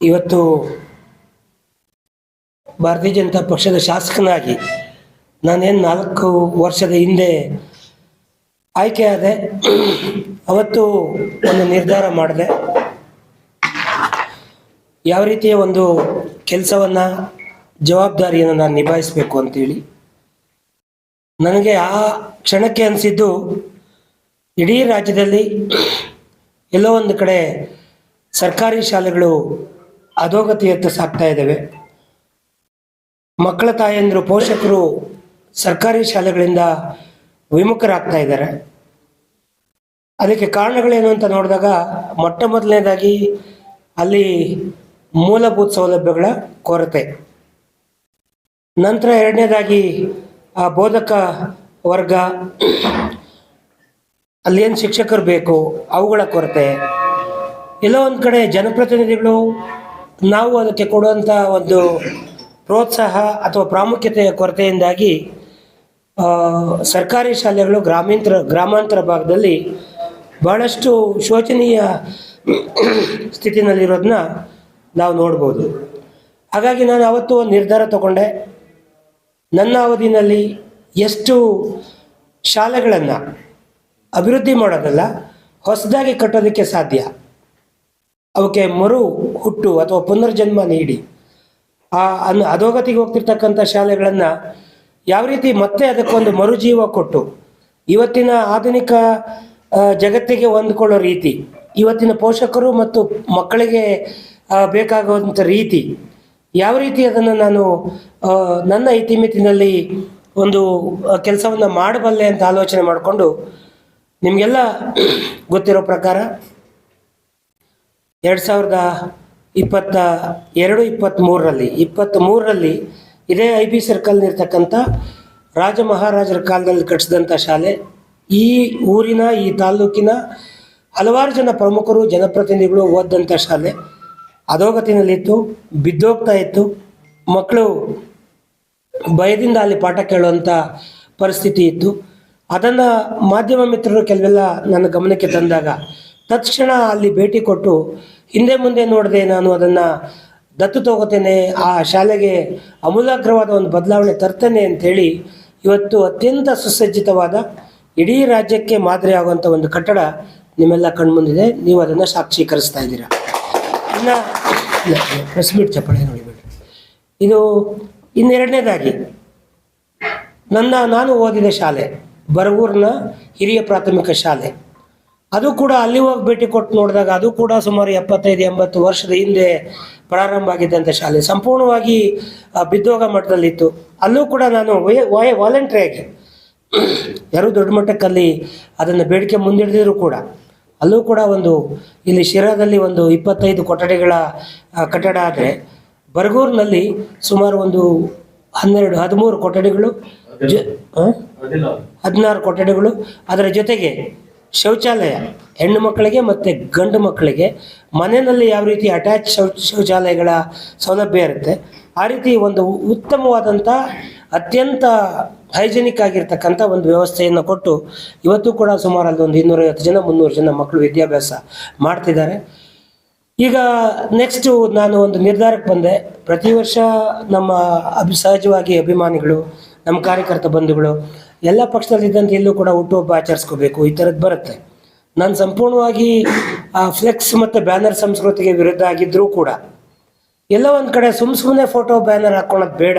ಇವತ್ತು ಭಾರತೀಯ ಜನತಾ ಪಕ್ಷದ ಶಾಸಕನಾಗಿ ನಾನೇನು ನಾಲ್ಕು ವರ್ಷದ ಹಿಂದೆ ಆಯ್ಕೆಯಾದೆ ಅವತ್ತು ಒಂದು ನಿರ್ಧಾರ ಮಾಡಿದೆ. ಯಾವ ರೀತಿಯ ಒಂದು ಕೆಲಸವನ್ನು, ಜವಾಬ್ದಾರಿಯನ್ನು ನಾನು ನಿಭಾಯಿಸಬೇಕು ಅಂತೇಳಿ. ನನಗೆ ಆ ಕ್ಷಣಕ್ಕೆ ಅನಿಸಿದ್ದು, ಇಡೀ ರಾಜ್ಯದಲ್ಲಿ ಎಲ್ಲೋ ಒಂದು ಕಡೆ ಸರ್ಕಾರಿ ಶಾಲೆಗಳು ಅಧೋಗತಿಯತ್ತ ಸಾಗ್ತಾ ಇದ್ದಾವೆ. ಮಕ್ಕಳ ತಾಯಂದಿರು, ಪೋಷಕರು ಸರ್ಕಾರಿ ಶಾಲೆಗಳಿಂದ ವಿಮುಖರಾಗ್ತಾ ಇದ್ದಾರೆ. ಅದಕ್ಕೆ ಕಾರಣಗಳೇನು ಅಂತ ನೋಡಿದಾಗ ಮೊಟ್ಟ ಮೊದಲನೇದಾಗಿ ಅಲ್ಲಿ ಮೂಲಭೂತ ಸೌಲಭ್ಯಗಳ ಕೊರತೆ. ನಂತರ ಎರಡನೇದಾಗಿ ಆ ಬೋಧಕ ವರ್ಗ ಅಲ್ಲೇನು ಶಿಕ್ಷಕರು ಬೇಕು ಅವುಗಳ ಕೊರತೆ. ಎಲ್ಲೋ ಒಂದು ಕಡೆ ಜನಪ್ರತಿನಿಧಿಗಳು ನಾವು ಅದಕ್ಕೆ ಕೊಡುವಂಥ ಒಂದು ಪ್ರೋತ್ಸಾಹ ಅಥವಾ ಪ್ರಾಮುಖ್ಯತೆಯ ಕೊರತೆಯಿಂದಾಗಿ ಸರ್ಕಾರಿ ಶಾಲೆಗಳು ಗ್ರಾಮೀಣ ಗ್ರಾಮಾಂತರ ಭಾಗದಲ್ಲಿ ಬಹಳಷ್ಟು ಶೋಚನೀಯ ಸ್ಥಿತಿನಲ್ಲಿರೋದನ್ನ ನಾವು ನೋಡ್ಬೋದು. ಹಾಗಾಗಿ ನಾನು ಅವತ್ತು ಒಂದು ನಿರ್ಧಾರ ತಗೊಂಡೆ. ನನ್ನ ಅವಧಿನಲ್ಲಿ ಎಷ್ಟು ಶಾಲೆಗಳನ್ನು ಅಭಿವೃದ್ಧಿ ಮಾಡೋದಲ್ಲ, ಹೊಸದಾಗಿ ಕಟ್ಟೋದಕ್ಕೆ ಸಾಧ್ಯ. ಅವಕ್ಕೆ ಮರು ಹುಟ್ಟು ಅಥವಾ ಪುನರ್ಜನ್ಮ ನೀಡಿ. ಆ ಅನ್ ಅಧೋಗತಿಗೆ ಹೋಗ್ತಿರ್ತಕ್ಕಂಥ ಶಾಲೆಗಳನ್ನು ಯಾವ ರೀತಿ ಮತ್ತೆ ಅದಕ್ಕೊಂದು ಮರುಜೀವ ಕೊಟ್ಟು, ಇವತ್ತಿನ ಆಧುನಿಕ ಜಗತ್ತಿಗೆ ಹೊಂದ್ಕೊಳ್ಳೋ ರೀತಿ, ಇವತ್ತಿನ ಪೋಷಕರು ಮತ್ತು ಮಕ್ಕಳಿಗೆ ಬೇಕಾಗುವಂಥ ರೀತಿ, ಯಾವ ರೀತಿ ಅದನ್ನು ನಾನು ನನ್ನ ಇತಿಮಿತಿನಲ್ಲಿ ಒಂದು ಕೆಲಸವನ್ನು ಮಾಡಬಲ್ಲೆ ಅಂತ ಆಲೋಚನೆ ಮಾಡಿಕೊಂಡು, ನಿಮಗೆಲ್ಲ ಗೊತ್ತಿರೋ ಪ್ರಕಾರ ಎರಡು ಸಾವಿರದ ಇಪ್ಪತ್ತ, ಎರಡು ಇಪ್ಪತ್ತ್ಮೂರರಲ್ಲಿ ಇಪ್ಪತ್ತ್ಮೂರರಲ್ಲಿ ಇದೇ ಐ ಬಿ ಸರ್ಕಲ್ನಿರ್ತಕ್ಕಂಥ ರಾಜ ಮಹಾರಾಜರ ಕಾಲದಲ್ಲಿ ಕಟ್ಟಿಸಿದಂಥ ಶಾಲೆ. ಈ ಊರಿನ, ಈ ತಾಲೂಕಿನ ಹಲವಾರು ಜನ ಪ್ರಮುಖರು, ಜನಪ್ರತಿನಿಧಿಗಳು ಓದಂಥ ಶಾಲೆ. ಅಧೋಗತಿನಲ್ಲಿತ್ತು, ಬಿದ್ದೋಗ್ತಾ ಇತ್ತು. ಮಕ್ಕಳು ಭಯದಿಂದ ಅಲ್ಲಿ ಪಾಠ ಕೇಳುವಂಥ ಪರಿಸ್ಥಿತಿ ಇತ್ತು. ಅದನ್ನು ಮಾಧ್ಯಮ ಮಿತ್ರರು ಕೆಲವೆಲ್ಲ ನನ್ನ ಗಮನಕ್ಕೆ ತಂದಾಗ ತಕ್ಷಣ ಅಲ್ಲಿ ಭೇಟಿ ಕೊಟ್ಟು ಹಿಂದೆ ಮುಂದೆ ನೋಡದೆ ನಾನು ಅದನ್ನು ದತ್ತು ತಗೋತೇನೆ, ಆ ಶಾಲೆಗೆ ಅಮೂಲಾಗ್ರವಾದ ಒಂದು ಬದಲಾವಣೆ ತರ್ತೇನೆ ಅಂಥೇಳಿ ಇವತ್ತು ಅತ್ಯಂತ ಸುಸಜ್ಜಿತವಾದ ಇಡೀ ರಾಜ್ಯಕ್ಕೆ ಮಾದರಿ ಆಗುವಂಥ ಒಂದು ಕಟ್ಟಡ ನಿಮ್ಮೆಲ್ಲ ಕಣ್ಮುಂದಿದೆ. ನೀವು ಅದನ್ನು ಸಾಕ್ಷೀಕರಿಸ್ತಾ ಇದ್ದೀರಾ. ಇನ್ನು ಪ್ರೆಸ್ ಮೀಟ್ ಚಪ್ಪಳೆ ನೋಡಿಬಿಡ್ರಿ ಇದು ಇನ್ನೆರಡನೇದಾಗಿ ನನ್ನ, ನಾನು ಓದಿದ ಶಾಲೆ, ಬರಗೂರಿನ ಹಿರಿಯ ಪ್ರಾಥಮಿಕ ಶಾಲೆ. ಅದು ಕೂಡ ಅಲ್ಲಿ ಹೋಗಿ ಭೇಟಿ ಕೊಟ್ಟು ನೋಡಿದಾಗ ಅದು ಕೂಡ ಸುಮಾರು ಎಪ್ಪತ್ತೈದು ಎಂಬತ್ತು ವರ್ಷದ ಹಿಂದೆ ಪ್ರಾರಂಭ ಆಗಿದ್ದಂಥ ಶಾಲೆ. ಸಂಪೂರ್ಣವಾಗಿ ಬಿದ್ದೋಗ ಮಟ್ಟದಲ್ಲಿತ್ತು ಅಲ್ಲೂ ಕೂಡ ನಾನು ವಯ ವಾಲಂಟ್ರಿ ವಾಲಂಟ್ರಿಯಾಗಿ ಯಾರೂ ದೊಡ್ಡ ಮಟ್ಟಕ್ಕಲ್ಲಿ ಅದನ್ನು ಬೇಡಿಕೆ ಮುಂದಿಡಿದ್ರು ಕೂಡ. ಅಲ್ಲೂ ಕೂಡ ಒಂದು ಇಲ್ಲಿ ಶಿರಾದಲ್ಲಿ ಒಂದು ಇಪ್ಪತ್ತೈದು ಕೊಠಡಿಗಳ ಕಟ್ಟಡ ಆದರೆ ಬರಗೂರಿನಲ್ಲಿ ಸುಮಾರು ಒಂದು ಹನ್ನೆರಡು ಹದಿಮೂರು ಕೊಠಡಿಗಳು ಜ? ಹದಿನಾರು ಕೊಠಡಿಗಳು. ಅದರ ಜೊತೆಗೆ ಶೌಚಾಲಯ. ಹೆಣ್ಣು ಮಕ್ಕಳಿಗೆ ಮತ್ತು ಗಂಡು ಮಕ್ಕಳಿಗೆ ಮನೆಯಲ್ಲಿ ಯಾವ ರೀತಿ ಅಟ್ಯಾಚ್ ಶೌಚ ಶೌಚಾಲಯಗಳ ಸೌಲಭ್ಯ ಇರುತ್ತೆ, ಆ ರೀತಿ ಒಂದು ಉತ್ತಮವಾದಂಥ ಅತ್ಯಂತ ಹೈಜೆನಿಕ್ ಆಗಿರ್ತಕ್ಕಂಥ ಒಂದು ವ್ಯವಸ್ಥೆಯನ್ನು ಕೊಟ್ಟು ಇವತ್ತು ಕೂಡ ಸುಮಾರು ಅಲ್ಲಿ ಒಂದು ಇನ್ನೂರೈವತ್ತು ಜನ, ಮುನ್ನೂರು ಜನ ಮಕ್ಕಳು ವಿದ್ಯಾಭ್ಯಾಸ ಮಾಡ್ತಿದ್ದಾರೆ. ಈಗ ನೆಕ್ಸ್ಟು ನಾನು ಒಂದು ನಿರ್ಧಾರಕ್ಕೆ ಬಂದೆ. ಪ್ರತಿ ವರ್ಷ ನಮ್ಮ ಅಭಿ, ಸಹಜವಾಗಿ ಅಭಿಮಾನಿಗಳು, ನಮ್ಮ ಕಾರ್ಯಕರ್ತ ಬಂಧುಗಳು ಎಲ್ಲ ಪಕ್ಷದಲ್ಲಿದ್ದಂತೆ ಎಲ್ಲೂ ಕೂಡ ಹುಟ್ಟುಹಬ್ಬ ಆಚರಿಸ್ಕೋಬೇಕು. ಈ ಥರದ್ದು ಬರುತ್ತೆ. ನಾನು ಸಂಪೂರ್ಣವಾಗಿ, ಆ, ಫ್ಲೆಕ್ಸ್ ಮತ್ತು ಬ್ಯಾನರ್ ಸಂಸ್ಕೃತಿಗೆ ವಿರುದ್ಧ ಆಗಿದ್ದರೂ ಕೂಡ, ಎಲ್ಲ ಒಂದು ಕಡೆ ಸುಮ್ ಸುಮ್ಮನೆ ಫೋಟೋ, ಬ್ಯಾನರ್ ಹಾಕ್ಕೊಳ್ಳೋದು ಬೇಡ.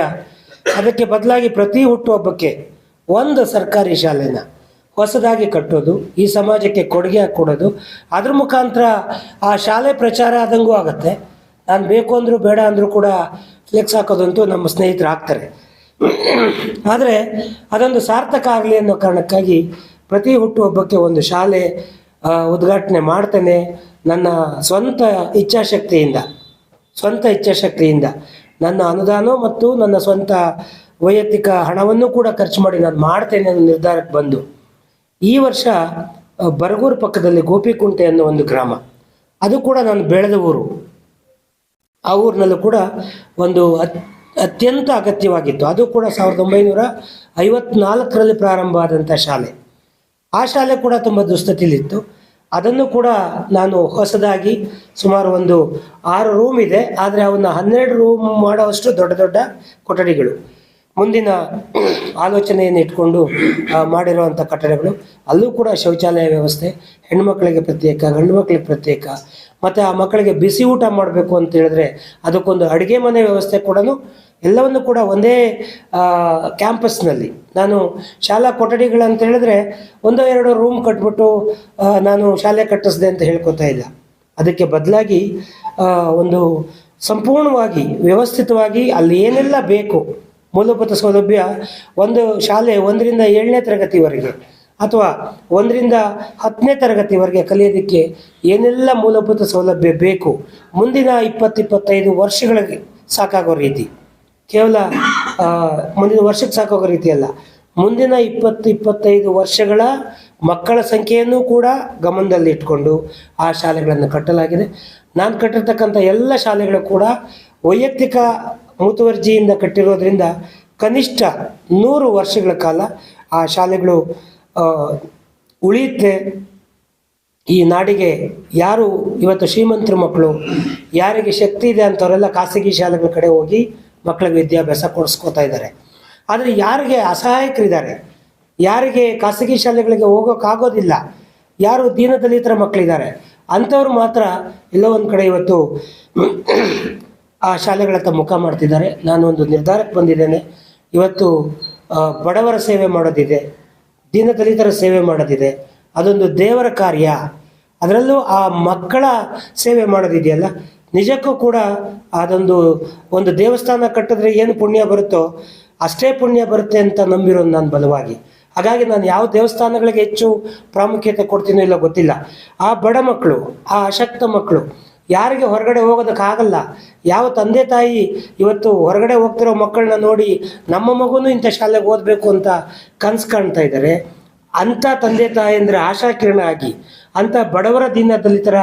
ಅದಕ್ಕೆ ಬದಲಾಗಿ ಪ್ರತಿ ಹುಟ್ಟುಹಬ್ಬಕ್ಕೆ ಒಂದು ಸರ್ಕಾರಿ ಶಾಲೆನ ಹೊಸದಾಗಿ ಕಟ್ಟೋದು, ಈ ಸಮಾಜಕ್ಕೆ ಕೊಡುಗೆ ಕೊಡೋದು ಅದ್ರ ಮುಖಾಂತರ ಆ ಶಾಲೆ ಪ್ರಚಾರ ಆದಂಗೂ ಆಗುತ್ತೆ. ನಾನು ಬೇಕು ಅಂದರೂ ಬೇಡ ಅಂದರೂ ಕೂಡ, ಫ್ಲೆಕ್ಸ್ ಹಾಕೋದಂತೂ ನಮ್ಮ ಸ್ನೇಹಿತರು ಹಾಕ್ತಾರೆ. ಆದರೆ ಅದೊಂದು ಸಾರ್ಥಕ ಆಗಲಿ ಅನ್ನೋ ಕಾರಣಕ್ಕಾಗಿ ಪ್ರತಿ ಹುಟ್ಟುಹಬ್ಬಕ್ಕೆ ಒಂದು ಶಾಲೆ ಉದ್ಘಾಟನೆ ಮಾಡ್ತೇನೆ ನನ್ನ ಸ್ವಂತ ಇಚ್ಛಾಶಕ್ತಿಯಿಂದ. ಸ್ವಂತ ಇಚ್ಛಾಶಕ್ತಿಯಿಂದ. ನನ್ನ ಅನುದಾನ ಮತ್ತು ನನ್ನ ಸ್ವಂತ ವೈಯಕ್ತಿಕ ಹಣವನ್ನು ಕೂಡ ಖರ್ಚು ಮಾಡಿ ನಾನು ಮಾಡ್ತೇನೆ ಅನ್ನೋ ನಿರ್ಧಾರಕ್ಕೆ ಬಂದು ಈ ವರ್ಷ ಬರಗೂರು ಪಕ್ಕದಲ್ಲಿ ಗೋಪಿಕುಂಟೆ ಅನ್ನೋ ಒಂದು ಗ್ರಾಮ. ಅದು ಕೂಡ ನಾನು ಬೆಳೆದ ಊರು. ಆ ಊರಿನಲ್ಲೂ ಕೂಡ ಒಂದು ಅತ್ಯಂತ ಅಗತ್ಯವಾಗಿತ್ತು. ಅದು ಕೂಡ ಸಾವಿರದ ಒಂಬೈನೂರ ಐವತ್ನಾಲ್ಕರಲ್ಲಿ ಪ್ರಾರಂಭ ಆದಂಥ ಶಾಲೆ. ಆ ಶಾಲೆ ಕೂಡ ತುಂಬ ದುಸ್ಥಿತಿಲಿತ್ತು ಅದನ್ನು ಕೂಡ ನಾನು ಹೊಸದಾಗಿ ಸುಮಾರು ಒಂದು ಆರು ರೂಮ್ ಇದೆ. ಆದರೆ ಅವನ್ನ ಹನ್ನೆರಡು ರೂಮ್ ಮಾಡುವಷ್ಟು ದೊಡ್ಡ ದೊಡ್ಡ ಕೊಠಡಿಗಳು. ಮುಂದಿನ ಆಲೋಚನೆಯನ್ನು ಇಟ್ಕೊಂಡು ಮಾಡಿರುವಂಥ ಕಟ್ಟಡಗಳು. ಅಲ್ಲೂ ಕೂಡ ಶೌಚಾಲಯ ವ್ಯವಸ್ಥೆ ಹೆಣ್ಮಕ್ಳಿಗೆ ಪ್ರತ್ಯೇಕ ಗಂಡು ಮಕ್ಕಳಿಗೆ ಪ್ರತ್ಯೇಕ ಮತ್ತು ಆ ಮಕ್ಕಳಿಗೆ ಬಿಸಿ ಊಟ ಮಾಡಬೇಕು ಅಂತ ಹೇಳಿದ್ರೆ ಅದಕ್ಕೊಂದು ಅಡುಗೆ ಮನೆ ವ್ಯವಸ್ಥೆ ಕೂಡ ಎಲ್ಲವನ್ನು ಕೂಡ ಒಂದೇ ಕ್ಯಾಂಪಸ್ನಲ್ಲಿ. ನಾನು ಶಾಲಾ ಕೊಠಡಿಗಳಂತ ಹೇಳಿದ್ರೆ ಒಂದೋ ಎರಡು ರೂಮ್ ಕಟ್ಬಿಟ್ಟು ನಾನು ಶಾಲೆ ಕಟ್ಟಿಸ್ದೆ ಅಂತ ಹೇಳ್ಕೊತಾ ಇಲ್ಲ. ಅದಕ್ಕೆ ಬದಲಾಗಿ ಒಂದು ಸಂಪೂರ್ಣವಾಗಿ, ವ್ಯವಸ್ಥಿತವಾಗಿ ಅಲ್ಲಿ ಏನೆಲ್ಲ ಬೇಕು, ಮೂಲಭೂತ ಸೌಲಭ್ಯ ಒಂದು ಶಾಲೆ ಒಂದರಿಂದ ಏಳನೇ ತರಗತಿವರೆಗೆ. ಅಥವಾ ಒಂದರಿಂದ ಹತ್ತನೇ ತರಗತಿವರೆಗೆ ಕಲಿಯೋದಕ್ಕೆ ಏನೆಲ್ಲ ಮೂಲಭೂತ ಸೌಲಭ್ಯ ಬೇಕು, ಮುಂದಿನ ಇಪ್ಪತ್ತಿಪ್ಪತ್ತೈದು ವರ್ಷಗಳಿಗೆ ಸಾಕಾಗೋ ರೀತಿ. ಕೇವಲ ಮುಂದಿನ ವರ್ಷಕ್ಕೆ ಸಾಕಾಗೋ ರೀತಿ ಅಲ್ಲ. ಮುಂದಿನ ಇಪ್ಪತ್ತು ಇಪ್ಪತ್ತೈದು ವರ್ಷಗಳ ಮಕ್ಕಳ ಸಂಖ್ಯೆಯನ್ನು ಕೂಡ ಗಮನದಲ್ಲಿ ಇಟ್ಕೊಂಡು ಆ ಶಾಲೆಗಳನ್ನು ಕಟ್ಟಲಾಗಿದೆ. ನಾನು ಕಟ್ಟಿರ್ತಕ್ಕಂಥ ಎಲ್ಲ ಶಾಲೆಗಳು ಕೂಡ ವೈಯಕ್ತಿಕ ಮುತುವರ್ಜಿಯಿಂದ ಕಟ್ಟಿರೋದ್ರಿಂದ ಕನಿಷ್ಠ ನೂರು ವರ್ಷಗಳ ಕಾಲ ಆ ಶಾಲೆಗಳು ಉಳಿಯುತ್ತೆ ಈ ನಾಡಿಗೆ ಯಾರು ಇವತ್ತು ಶ್ರೀಮಂತರ ಮಕ್ಕಳು, ಯಾರಿಗೆ ಶಕ್ತಿ ಇದೆ ಅಂತವರೆಲ್ಲ ಖಾಸಗಿ ಶಾಲೆಗಳ ಕಡೆ ಹೋಗಿ ಮಕ್ಕಳಿಗೆ ವಿದ್ಯಾಭ್ಯಾಸ ಕೊಡಿಸ್ಕೋತಾ ಇದ್ದಾರೆ. ಆದರೆ ಯಾರಿಗೆ ಅಸಹಾಯಕರಿದ್ದಾರೆ? ಯಾರಿಗೆ ಖಾಸಗಿ ಶಾಲೆಗಳಿಗೆ ಹೋಗೋಕ್ಕಾಗೋದಿಲ್ಲ? ಯಾರು ದೀನದಲಿತರ ಮಕ್ಕಳಿದ್ದಾರೆ? ಅಂಥವ್ರು ಮಾತ್ರ ಎಲ್ಲೋ ಒಂದು ಕಡೆ ಇವತ್ತು ಆ ಶಾಲೆಗಳತ್ತ ಮುಖ ಮಾಡ್ತಿದ್ದಾರೆ. ನಾನು ಒಂದು ನಿರ್ಧಾರಕ್ಕೆ ಬಂದಿದ್ದೇನೆ. ಇವತ್ತು ಬಡವರ ಸೇವೆ ಮಾಡೋದಿದೆ. ದೀನದಲಿತರ ಸೇವೆ ಮಾಡೋದಿದೆ. ಅದೊಂದು ದೇವರ ಕಾರ್ಯ. ಅದರಲ್ಲೂ ಆ ಮಕ್ಕಳ ಸೇವೆ ಮಾಡೋದಿದೆಯಲ್ಲ? ನಿಜಕ್ಕೂ ಕೂಡ ಅದೊಂದು, ಒಂದು ದೇವಸ್ಥಾನ ಕಟ್ಟಿದ್ರೆ ಏನು ಪುಣ್ಯ ಬರುತ್ತೋ, ಅಷ್ಟೇ ಪುಣ್ಯ ಬರುತ್ತೆ ಅಂತ ನಂಬಿರೋದು ನಾನು ಬಲವಾಗಿ. ಹಾಗಾಗಿ ನಾನು ಯಾವ ದೇವಸ್ಥಾನಗಳಿಗೆ ಹೆಚ್ಚು ಪ್ರಾಮುಖ್ಯತೆ ಕೊಡ್ತೀನೋ ಇಲ್ಲ ಗೊತ್ತಿಲ್ಲ. ಆ ಬಡ ಮಕ್ಕಳು, ಆ ಅಶಕ್ತ ಮಕ್ಕಳು ಯಾರಿಗೆ ಹೊರಗಡೆ ಹೋಗೋದಕ್ಕಾಗಲ್ಲ. ಯಾವ ತಂದೆ ತಾಯಿ ಇವತ್ತು ಹೊರಗಡೆ ಹೋಗ್ತಿರೋ ಮಕ್ಕಳನ್ನ ನೋಡಿ ನಮ್ಮ ಮಗುನೂ ಇಂಥ ಶಾಲೆಗೆ ಓದಬೇಕು ಅಂತ ಕನಸು ಕಾಣ್ತಾ ಇದ್ದಾರೆ. ಅಂಥ ತಂದೆ ತಾಯಂದ್ರೆ ಆಶಾಕಿರಣ ಆಗಿ, ಅಂಥ ಬಡವರ ದಿನ ದಲಿತರ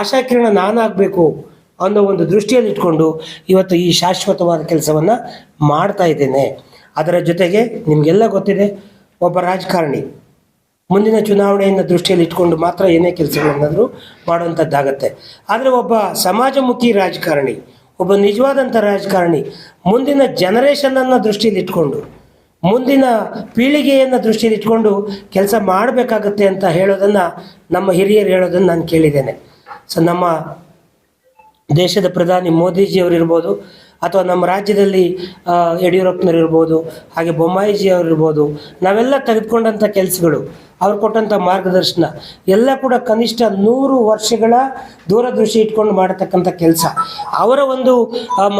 ಆಶಾಕಿರಣ ನಾನಾಗಬೇಕು ಅನ್ನೋ ಒಂದು ದೃಷ್ಟಿಯಲ್ಲಿ ಇಟ್ಕೊಂಡು ಇವತ್ತು ಈ ಶಾಶ್ವತವಾದ ಕೆಲಸವನ್ನು ಮಾಡ್ತಾ ಇದ್ದೇನೆ. ಅದರ ಜೊತೆಗೆ ನಿಮಗೆಲ್ಲ ಗೊತ್ತಿದೆ, ಒಬ್ಬ ರಾಜಕಾರಣಿ. ಮುಂದಿನ ಚುನಾವಣೆಯನ್ನು ದೃಷ್ಟಿಯಲ್ಲಿ ಇಟ್ಕೊಂಡು ಮಾತ್ರ ಏನೇ ಕೆಲಸಗಳನ್ನಾದರೂ ಮಾಡುವಂಥದ್ದಾಗತ್ತೆ. ಆದರೆ ಒಬ್ಬ ಸಮಾಜಮುಖಿ ರಾಜಕಾರಣಿ, ಒಬ್ಬ ನಿಜವಾದಂಥ ರಾಜಕಾರಣಿ ಮುಂದಿನ ಜನರೇಷನನ್ನು ದೃಷ್ಟಿಯಲ್ಲಿ ಇಟ್ಕೊಂಡು, ಮುಂದಿನ ಪೀಳಿಗೆಯನ್ನು ದೃಷ್ಟಿಯಲ್ಲಿ ಇಟ್ಕೊಂಡು ಕೆಲಸ ಮಾಡಬೇಕಾಗತ್ತೆ ಅಂತ ಹೇಳೋದನ್ನು ನಮ್ಮ ಹಿರಿಯರು ಹೇಳೋದನ್ನು ನಾನು ಕೇಳಿದ್ದೇನೆ. ಸೊ ನಮ್ಮ ದೇಶದ ಪ್ರಧಾನಿ ಮೋದಿಜಿಯವರು ಇರ್ಬೋದು ಅಥವಾ ನಮ್ಮ ರಾಜ್ಯದಲ್ಲಿ ಯಡಿಯೂರಪ್ಪನವರಿರ್ಬೋದು, ಹಾಗೆ ಬೊಮ್ಮಾಯಿಜಿ ಅವರು ಇರ್ಬೋದು ನಾವೆಲ್ಲ ತೆಗೆದುಕೊಂಡಂಥ ಕೆಲಸಗಳು, ಅವ್ರು ಕೊಟ್ಟಂಥ ಮಾರ್ಗದರ್ಶನ, ಎಲ್ಲ ಕೂಡ ಕನಿಷ್ಠ ನೂರು ವರ್ಷಗಳ ದೂರದೃಷ್ಟಿ ಇಟ್ಕೊಂಡು ಮಾಡತಕ್ಕಂಥ ಕೆಲಸ. ಅವರ ಒಂದು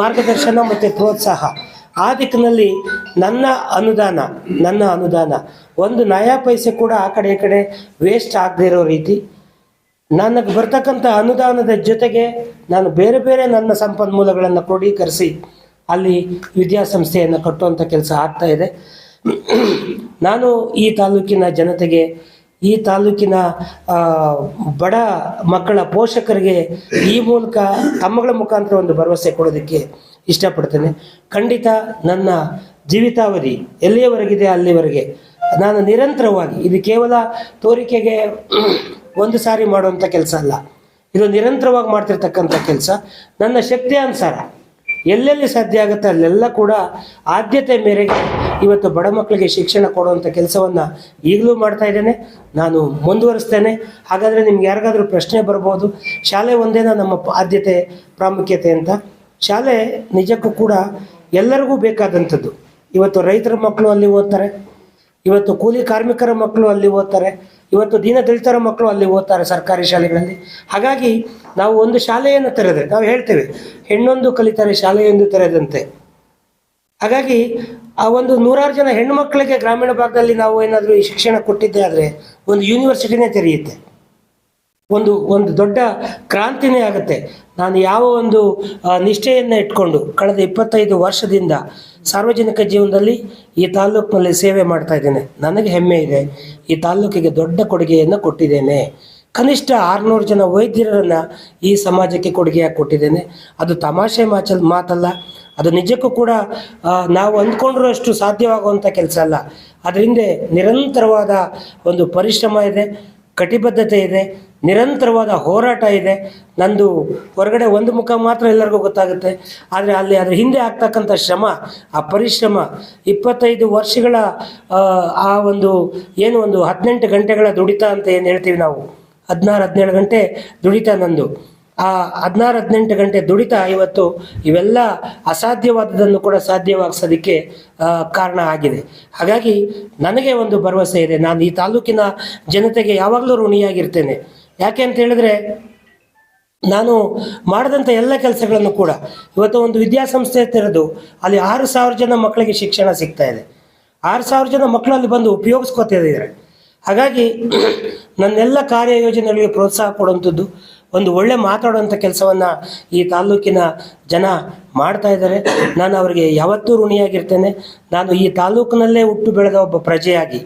ಮಾರ್ಗದರ್ಶನ ಮತ್ತು ಪ್ರೋತ್ಸಾಹ. ಆ ದಿಕ್ಕಿನಲ್ಲಿ ನನ್ನ ಅನುದಾನ ನನ್ನ ಅನುದಾನ. ಒಂದು ನಯಾ ಪೈಸೆ ಕೂಡ ಆ ಕಡೆ ಈ ಕಡೆ ವೇಸ್ಟ್ ಆಗದೇ ಇರೋ ರೀತಿ ನನಗೆ ಬರ್ತಕ್ಕಂಥ ಅನುದಾನದ ಜೊತೆಗೆ ನಾನು ಬೇರೆ ಬೇರೆ ನನ್ನ ಸಂಪನ್ಮೂಲಗಳನ್ನು ಕ್ರೋಢೀಕರಿಸಿ ಅಲ್ಲಿ ವಿದ್ಯಾಸಂಸ್ಥೆಯನ್ನು ಕಟ್ಟುವಂಥ ಕೆಲಸ ಆಗ್ತಾ ಇದೆ. ನಾನು ಈ ತಾಲೂಕಿನ ಜನತೆಗೆ, ಈ ತಾಲೂಕಿನ ಬಡ ಮಕ್ಕಳ ಪೋಷಕರಿಗೆ ಈ ಮೂಲಕ ತಮ್ಮಗಳ ಮುಖಾಂತರ ಒಂದು ಭರವಸೆ ಕೊಡೋದಕ್ಕೆ ಇಷ್ಟಪಡ್ತೇನೆ. ಖಂಡಿತ ನನ್ನ ಜೀವಿತಾವಧಿ ಎಲ್ಲಿಯವರೆಗಿದೆ ಅಲ್ಲಿವರೆಗೆ ನಾನು ನಿರಂತರವಾಗಿ, ಇದು ಕೇವಲ ತೋರಿಕೆಗೆ ಒಂದು ಸಾರಿ ಮಾಡುವಂಥ ಕೆಲಸ ಅಲ್ಲ. ಇದು ನಿರಂತರವಾಗಿ ಮಾಡ್ತಿರ್ತಕ್ಕಂಥ ಕೆಲಸ. ನನ್ನ ಶಕ್ತಿ ಅನುಸಾರ ಎಲ್ಲೆಲ್ಲಿ ಸಾಧ್ಯ ಆಗುತ್ತೆ ಅಲ್ಲೆಲ್ಲ ಕೂಡ ಆದ್ಯತೆ ಮೇರೆಗೆ ಇವತ್ತು ಬಡ ಮಕ್ಕಳಿಗೆ ಶಿಕ್ಷಣ ಕೊಡುವಂಥ ಕೆಲಸವನ್ನು ಈಗಲೂ ಮಾಡ್ತಾ ಇದ್ದೇನೆ. ನಾನು ಮುಂದುವರಿಸ್ತೇನೆ. ಹಾಗಾದರೆ ನಿಮ್ಗೆ ಯಾರಿಗಾದರೂ ಪ್ರಶ್ನೆ ಬರ್ಬೋದು. ಶಾಲೆ ಒಂದೇನ ನಮ್ಮ ಆದ್ಯತೆ, ಪ್ರಾಮುಖ್ಯತೆ ಅಂತ. ಶಾಲೆ ನಿಜಕ್ಕೂ ಕೂಡ ಎಲ್ಲರಿಗೂ ಬೇಕಾದಂಥದ್ದು. ಇವತ್ತು ರೈತರ ಮಕ್ಕಳು ಅಲ್ಲಿ ಓದ್ತಾರೆ. ಇವತ್ತು ಕೂಲಿ ಕಾರ್ಮಿಕರ ಮಕ್ಕಳು ಅಲ್ಲಿ ಓದ್ತಾರೆ, ಇವತ್ತು ದೀನದಲಿತರ ಮಕ್ಕಳು ಅಲ್ಲಿ ಓದ್ತಾರೆ ಸರ್ಕಾರಿ ಶಾಲೆಗಳಲ್ಲಿ. ಹಾಗಾಗಿ ನಾವು ಒಂದು ಶಾಲೆಯನ್ನು ತೆರೆದ್ರೆ, ನಾವು ಹೇಳ್ತೇವೆ, ಹೆಣ್ಣೊಂದು ಕಲಿತಾರೆ ಶಾಲೆಯೊಂದು ತೆರೆದಂತೆ. ಹಾಗಾಗಿ ಆ ಒಂದು ನೂರಾರು ಜನ ಹೆಣ್ಣು ಮಕ್ಕಳಿಗೆ ಗ್ರಾಮೀಣ ಭಾಗದಲ್ಲಿ ನಾವು ಏನಾದರೂ ಈ ಶಿಕ್ಷಣ ಕೊಟ್ಟಿದ್ದೆ ಆದರೆ ಒಂದು ಯೂನಿವರ್ಸಿಟಿನೇ ತೆರೆಯುತ್ತೆ. ಒಂದು ಒಂದು ದೊಡ್ಡ ಕ್ರಾಂತಿನೇ ಆಗುತ್ತೆ. ನಾನು ಯಾವ ಒಂದು ನಿಷ್ಠೆಯನ್ನು ಇಟ್ಕೊಂಡು ಕಳೆದ ಇಪ್ಪತ್ತೈದು ವರ್ಷದಿಂದ ಸಾರ್ವಜನಿಕ ಜೀವನದಲ್ಲಿ ಈ ತಾಲ್ಲೂಕಿನಲ್ಲಿ ಸೇವೆ ಮಾಡ್ತಾ ಇದ್ದೇನೆ. ನನಗೆ ಹೆಮ್ಮೆ ಇದೆ. ಈ ತಾಲ್ಲೂಕಿಗೆ ದೊಡ್ಡ ಕೊಡುಗೆಯನ್ನು ಕೊಟ್ಟಿದ್ದೇನೆ. ಕನಿಷ್ಠ ಆರುನೂರು ಜನ ವೈದ್ಯರನ್ನು ಈ ಸಮಾಜಕ್ಕೆ ಕೊಡುಗೆಯಾಗಿ ಕೊಟ್ಟಿದ್ದೇನೆ. ಅದು ತಮಾಷೆ ಮಾಚಲ್, ಮಾತಲ್ಲ. ಅದು ನಿಜಕ್ಕೂ ಕೂಡ ನಾವು ಅಂದ್ಕೊಂಡಿರೋಷ್ಟು ಸಾಧ್ಯವಾಗುವಂಥ ಕೆಲಸ ಅಲ್ಲ. ಅದರಿಂದ ನಿರಂತರವಾದ ಒಂದು ಪರಿಶ್ರಮ ಇದೆ, ಕಟಿಬದ್ಧತೆ ಇದೆ. ನಿರಂತರವಾದ ಹೋರಾಟ ಇದೆ. ನಂದು ಹೊರಗಡೆ ಒಂದು ಮುಖ ಮಾತ್ರ ಎಲ್ಲರಿಗೂ ಗೊತ್ತಾಗುತ್ತೆ. ಆದರೆ ಅಲ್ಲಿ ಅದರ ಹಿಂದೆ ಆಗ್ತಕ್ಕಂಥ ಶ್ರಮ ಆ ಪರಿಶ್ರಮ ಇಪ್ಪತ್ತೈದು ವರ್ಷಗಳ ಆ, ಒಂದು ಏನು ಒಂದು ಹದಿನೆಂಟು ಗಂಟೆಗಳ ದುಡಿತ ಅಂತ ಏನು ಹೇಳ್ತೀವಿ ನಾವು? ಹದಿನಾರು ಹದಿನೇಳು ಗಂಟೆ ದುಡಿತ ನಂದು. ಆ ಹದಿನಾರು ಹದಿನೆಂಟು ಗಂಟೆ ದುಡಿತ ಇವತ್ತು ಇವೆಲ್ಲ ಅಸಾಧ್ಯವಾದದನ್ನು ಕೂಡ ಸಾಧ್ಯವಾಗಿಸೋದಕ್ಕೆ ಕಾರಣ ಆಗಿದೆ. ಹಾಗಾಗಿ ನನಗೆ ಒಂದು ಭರವಸೆ ಇದೆ. ನಾನು ಈ ತಾಲೂಕಿನ ಜನತೆಗೆ ಯಾವಾಗಲೂ ಋಣಿಯಾಗಿರ್ತೇನೆ. ಯಾಕೆ ಅಂತ ಹೇಳಿದ್ರೆ, ನಾನು ಮಾಡಿದಂಥ ಎಲ್ಲ ಕೆಲಸಗಳನ್ನು ಕೂಡ, ಇವತ್ತು ಒಂದು ವಿದ್ಯಾಸಂಸ್ಥೆ ತೆರೆದು ಅಲ್ಲಿ ಆರು ಸಾವಿರ ಜನ ಮಕ್ಕಳಿಗೆ ಶಿಕ್ಷಣ ಸಿಗ್ತಾ ಇದೆ. ಆರು ಸಾವಿರ ಜನ ಮಕ್ಕಳು ಅಲ್ಲಿ ಬಂದು ಉಪಯೋಗಿಸ್ಕೊತಿದ್ದಾರೆ ಹಾಗಾಗಿ, ನನ್ನೆಲ್ಲ ಕಾರ್ಯಯೋಜನೆಗಳಿಗೆ ಪ್ರೋತ್ಸಾಹ ಕೊಡುವಂಥದ್ದು, ಒಂದು ಒಳ್ಳೆ ಮಾತಾಡುವಂಥ ಕೆಲಸವನ್ನು ಈ ತಾಲೂಕಿನ ಜನ ಮಾಡ್ತಾ ಇದ್ದಾರೆ. ನಾನು ಅವರಿಗೆ ಯಾವತ್ತೂ ಋಣಿಯಾಗಿರ್ತೇನೆ. ನಾನು ಈ ತಾಲೂಕಿನಲ್ಲೇ ಹುಟ್ಟು ಬೆಳೆದ ಒಬ್ಬ ಪ್ರಜೆಯಾಗಿ,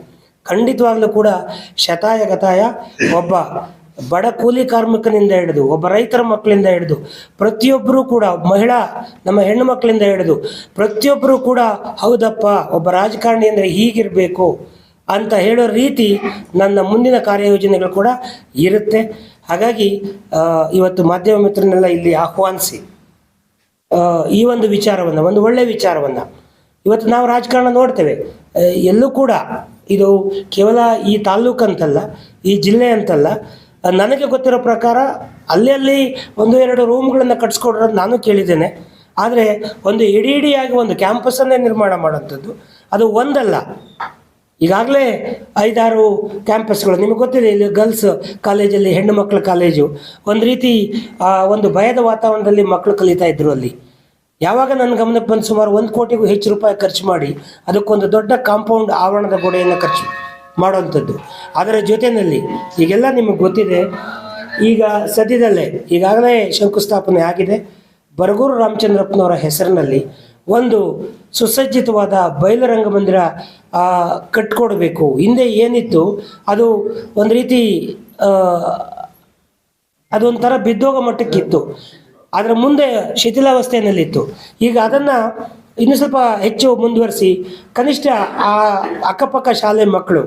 ಖಂಡಿತವಾಗ್ಲೂ ಕೂಡ ಶತಾಯ ಗತಾಯ ಒಬ್ಬ ಬಡ ಕೂಲಿ ಕಾರ್ಮಿಕನಿಂದ ಹಿಡಿದು, ಒಬ್ಬ ರೈತರ ಮಕ್ಕಳಿಂದ ಹಿಡಿದು, ಪ್ರತಿಯೊಬ್ಬರೂ ಕೂಡ, ಮಹಿಳಾ ನಮ್ಮ ಹೆಣ್ಣು ಮಕ್ಕಳಿಂದ ಹಿಡಿದು, ಪ್ರತಿಯೊಬ್ಬರೂ ಕೂಡ, ಹೌದಪ್ಪ, ಒಬ್ಬ ರಾಜಕಾರಣಿ ಅಂದರೆ ಹೀಗಿರಬೇಕು ಅಂತ ಹೇಳೋ ರೀತಿ ನನ್ನ ಮುಂದಿನ ಕಾರ್ಯಯೋಜನೆಗಳು ಕೂಡ ಇರುತ್ತೆ. ಹಾಗಾಗಿ ಇವತ್ತು ಮಾಧ್ಯಮ ಮಿತ್ರನೆಲ್ಲ ಇಲ್ಲಿ ಆಹ್ವಾನಿಸಿ. ಈ ಒಂದು ವಿಚಾರವನ್ನು, ಒಂದು ಒಳ್ಳೆಯ ವಿಚಾರವನ್ನು. ಇವತ್ತು ನಾವು ರಾಜಕಾರಣ ನೋಡ್ತೇವೆ. ಎಲ್ಲೂ ಕೂಡ ಇದು ಕೇವಲ ಈ ತಾಲ್ಲೂಕು ಅಂತಲ್ಲ ಈ ಜಿಲ್ಲೆ ಅಂತಲ್ಲ ನನಗೆ ಗೊತ್ತಿರೋ ಪ್ರಕಾರ ಅಲ್ಲಿ ಅಲ್ಲಿ ಒಂದು ಎರಡು ರೂಮ್ಗಳನ್ನು ಕಟ್ಸ್ಕೊಡ್ರೋದು ನಾನು ಕೇಳಿದ್ದೇನೆ. ಆದರೆ ಒಂದು ಇಡೀ ಇಡಿಯಾಗಿ ಒಂದು ಕ್ಯಾಂಪಸನ್ನೇ ನಿರ್ಮಾಣ ಮಾಡೋಂಥದ್ದು ಅದು ಒಂದಲ್ಲ. ಈಗಾಗಲೇ ಐದಾರು ಕ್ಯಾಂಪಸ್ಗಳು. ನಿಮಗೆ ಗೊತ್ತಿದೆ ಇಲ್ಲಿ ಗರ್ಲ್ಸ್ ಕಾಲೇಜಲ್ಲಿ ಹೆಣ್ಣು ಮಕ್ಕಳ ಕಾಲೇಜು. ಒಂದು ರೀತಿ ಒಂದು ಭಯದ ವಾತಾವರಣದಲ್ಲಿ ಮಕ್ಕಳು ಕಲಿತಾ ಇದ್ರು ಅಲ್ಲಿ. ಯಾವಾಗ ನನ್ನ ಗಮನಕ್ಕೆ ಬಂದು ಸುಮಾರು ಒಂದು ಕೋಟಿಗೂ ಹೆಚ್ಚು ರೂಪಾಯಿ ಖರ್ಚು ಮಾಡಿ ಅದಕ್ಕೊಂದು ದೊಡ್ಡ ಕಾಂಪೌಂಡ್ ಆವರಣದ ಗೋಡೆಯನ್ನು ಖರ್ಚು ಮಾಡುವಂಥದ್ದು. ಅದರ ಜೊತೆಯಲ್ಲಿ ಈಗೆಲ್ಲ ನಿಮಗೆ ಗೊತ್ತಿದೆ, ಈಗ ಸದ್ಯದಲ್ಲೇ ಈಗಾಗಲೇ ಶಂಕುಸ್ಥಾಪನೆ ಆಗಿದೆ. ಬರಗೂರು ರಾಮಚಂದ್ರಪ್ಪನವರ ಹೆಸರಿನಲ್ಲಿ ಒಂದು ಸುಸಜ್ಜಿತವಾದ ಬಯಲು ರಂಗಮಂದಿರ ಕಟ್ಕೊಡಬೇಕು. ಹಿಂದೆ ಏನಿತ್ತು, ಅದು ಒಂದು ರೀತಿ ಅದೊಂಥರ ಬಿದ್ದೋಗ ಮಟ್ಟಕ್ಕಿತ್ತು. ಅದರ ಮುಂದೆ ಶಿಥಿಲಾವಸ್ಥೆಯಲ್ಲಿತ್ತು. ಈಗ ಅದನ್ನು ಇನ್ನೂ ಸ್ವಲ್ಪ ಹೆಚ್ಚು ಮುಂದುವರಿಸಿ. ಕನಿಷ್ಠ ಆ ಅಕ್ಕಪಕ್ಕ ಶಾಲೆ ಮಕ್ಕಳು,